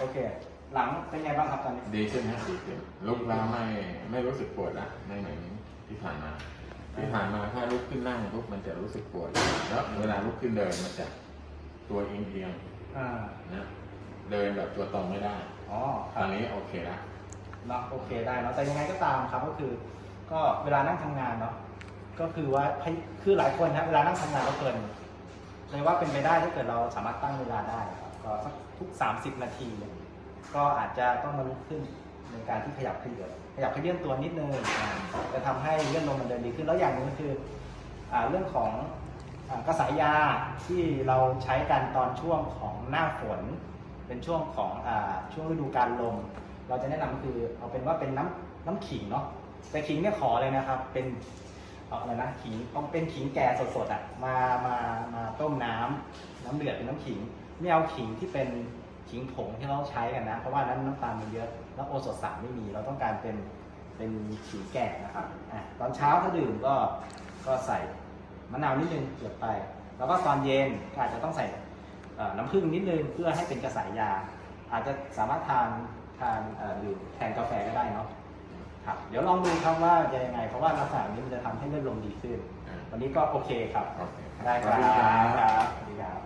โอเค หลังเป็นไงบ้างครับตอนนี้ ดีขึ้นฮะดีขึ้นลุกแล้วไม่ไม่รู้สึกปวดละไม่เหมือนที่ผ่านมา ที่ผ่านมาถ้าลุกขึ้นนั่งปุ๊บมันจะรู้สึกปวด แล้วเวลาลุกขึ้นเดินมันจะตัวเอียงเอียงอ่าๆนะเดินแบบตัวตรงไม่ได้อ๋อคตรัอบนนี้โอเคละเนาะโอเคได้เนาะแต่ยังไงก็ตามครับก็คือ ก็เวลานั่งทำงานเนาะก็คือว่าให้คือหลายคนครับเวลานั่งทำงานก็เพลินเลยว่าเป็นไปได้ถ้าเกิดเราสามารถตั้งเวลาได้ครับ ก็สักทุก 30 นาทีเนี่ยก็อาจจะต้องมาลุกขึ้นในการที่ขยับขยื่นขยับขยื่นตัวนิดนึงอ่าจะทำให้เลื่อนลมมันเดินดีขึ้นแล้วอย่างหนึงก็คืออเรื่องของอกระสายยาที่เราใช้กันตอนช่วงของหน้าฝน เป็นช่วงของอช่วงฤดูการลม เราจะแนะนำคือเอาเป็นว่าเป็นน้ำน้ำขิงเนาะแต่ขิงเนี่ยขอเลยนะครับ เป็นอาอะไรนะขิงต้องเป็นขิงแก่สดๆอะมามามาต้มน้ำน้ำเดือดเป็นน้ำขิง ไม่เอาขิงที่เป็นขิงผงที่เราใช้กันนะ เพราะว่านั้นน้ำตาลมันเยอะ แล้วโอสถสารไม่มี เราต้องการเป็นเป็นขิงแก่นะครับอะตอนเช้าถ้าดื่มก็ก็ใส่มะนาวนิดนึงเกลือไป แล้วก็ตอนเย็นก็อาจจะต้องใส่เอ่อน้ำผึ้งนิดนึงเพื่อให้เป็นกระสายยา อาจจะสามารถทานทานเอ่อดื่มแทนกาแฟก็ได้เนาะครับเดี๋ยวลองดูครับว่าจะยังไง เพราะว่าลักษณะนี้มันจะทำให้เลือดลมดีขึ้นอ่าวันนี้ก็โอเคครับโอเคได้คขอรับบคุณครับ ครับสวัสดีครับ